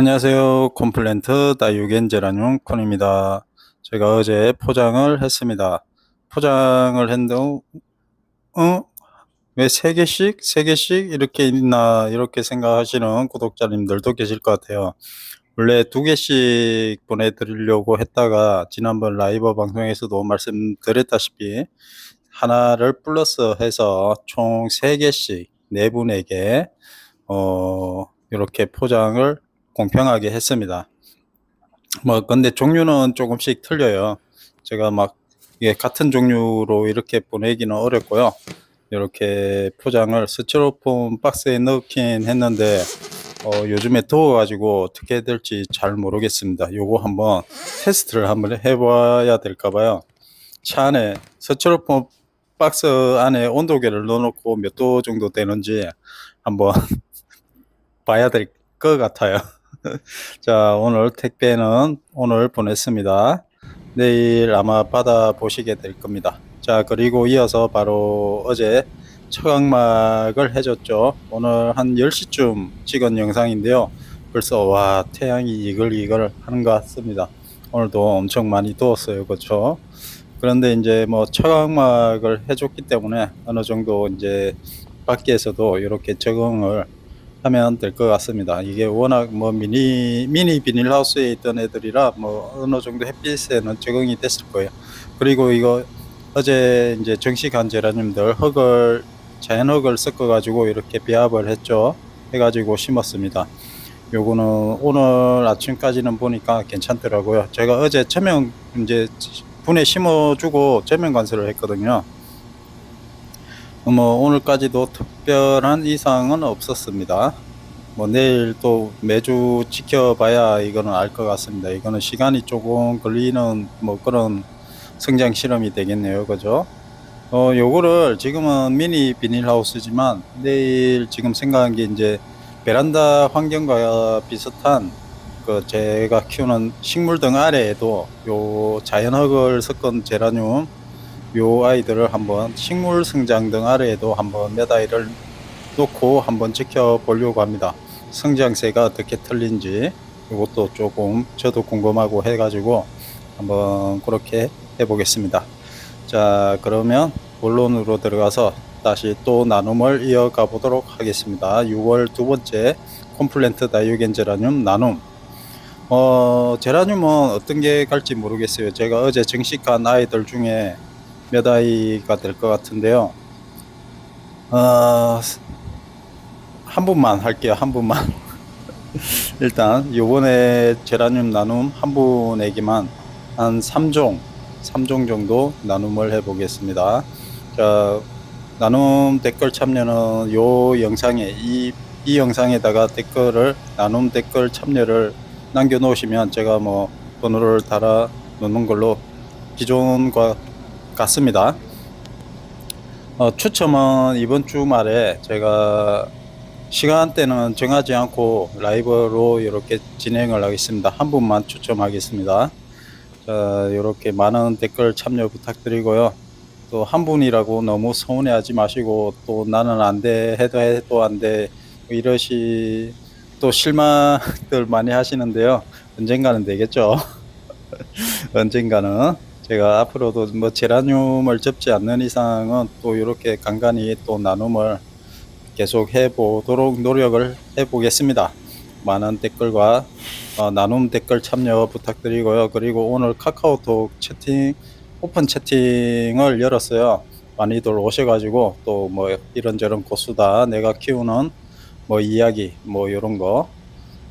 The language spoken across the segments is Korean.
안녕하세요. 콤플랜트 다유겐 제라늄 콘입니다. 제가 어제 포장을 했습니다. 포장을 했는데, 어? 왜 세 개씩? 세 개씩? 이렇게 있나? 이렇게 생각하시는 구독자님들도 계실 것 같아요. 원래 두 개씩 보내드리려고 했다가 지난번 라이브 방송에서도 말씀드렸다시피 하나를 플러스 해서 총 세 개씩 네 분에게 어, 이렇게 포장을 공평하게 했습니다. 뭐 근데 종류는 조금씩 틀려요. 제가 막 이게 같은 종류로 이렇게 보내기는 어렵고요. 이렇게 포장을 스티로폼 박스에 넣긴 했는데 어, 요즘에 더워가지고 어떻게 될지 잘 모르겠습니다. 요거 한번 테스트를 한번 해봐야 될까봐요. 차 안에 스티로폼 박스 안에 온도계를 넣어놓고 몇 도 정도 되는지 한번 봐야 될 것 같아요. 자, 오늘 택배는 오늘 보냈습니다. 내일 아마 받아 보시게 될 겁니다. 자, 그리고 이어서 바로 어제 처각막을 해줬죠. 오늘 한 10시쯤 찍은 영상인데요. 벌써 와, 태양이 이글이글 하는 것 같습니다. 오늘도 엄청 많이 더웠어요. 그렇죠? 그런데 이제 뭐 처각막을 해줬기 때문에 어느 정도 이제 밖에서도 이렇게 적응을 하면 될 것 같습니다. 이게 워낙 뭐 미니 미니 비닐하우스에 있던 애들이라 뭐 어느 정도 햇빛에는 적응이 됐을 거예요. 그리고 이거 어제 이제 정식한 제라늄들 흙을 자연 흙을 섞어 가지고 이렇게 비합을 했죠. 해가지고 심었습니다. 요거는 오늘 아침까지는 보니까 괜찮더라고요. 제가 어제 천명 이제 분에 심어주고 전면 관세를 했거든요. 뭐 오늘까지도 특별한 이상은 없었습니다. 뭐 내일 또 매주 지켜봐야 이거는 알 것 같습니다. 이거는 시간이 조금 걸리는 뭐 그런 성장 실험이 되겠네요. 그죠? 어, 요거를 지금은 미니 비닐하우스지만 내일 지금 생각한 게 이제 베란다 환경과 비슷한 그 제가 키우는 식물 등 아래에도 요 자연흙을 섞은 제라늄 요 아이들을 한번 식물 성장 등 아래에도 한번 몇 아이를 놓고 한번 지켜보려고 합니다. 성장세가 어떻게 틀린지 이것도 조금 저도 궁금하고 해가지고 한번 그렇게 해보겠습니다. 자 그러면 본론으로 들어가서 다시 또 나눔을 이어가 보도록 하겠습니다. 6월 두 번째 콤플랜트 다이오겐 제라늄 나눔 어, 제라늄은 어떤 게 갈지 모르겠어요. 제가 어제 정식한 아이들 중에 몇 아이가 될 것 같은데요. 어, 한 분만 할게요. 한 분만. 일단 요번에 제라늄 나눔 한 분에게만 한 3종, 3종 정도 나눔을 해 보겠습니다. 자, 나눔 댓글 참여는 요 영상에 이, 이 영상에다가 댓글을 나눔 댓글 참여를 남겨 놓으시면 제가 뭐 번호를 달아 놓는 걸로 기존과 같습니다. 어, 추첨은 이번 주말에 제가 시간대는 정하지 않고 라이브로 이렇게 진행을 하겠습니다. 한 분만 추첨하겠습니다. 자, 이렇게 많은 댓글 참여 부탁드리고요. 또 한 분이라고 너무 서운해하지 마시고 또 나는 안 돼 해도 해도 안 돼 이러시 또 실망들 많이 하시는데요. 언젠가는 되겠죠. 언젠가는 제가 앞으로도 뭐 제라늄을 접지 않는 이상은 또 이렇게 간간히 또 나눔을 계속 해보도록 노력을 해보겠습니다. 많은 댓글과 어, 나눔 댓글 참여 부탁드리고요. 그리고 오늘 카카오톡 채팅 오픈 채팅을 열었어요. 많이들 오셔가지고 또 뭐 이런저런 고수다 내가 키우는 뭐 이야기 뭐 이런 거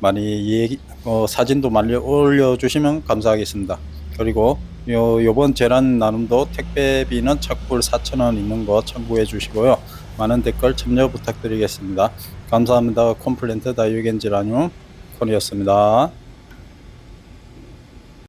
많이 얘기, 어, 사진도 많이 올려주시면 감사하겠습니다. 그리고 요, 요번 재난 나눔도 택배비는 착불 4,000원 있는 거 참고해 주시고요. 많은 댓글 참여 부탁드리겠습니다. 감사합니다. 컴플랜트 다유겐지라늄 콘이었습니다.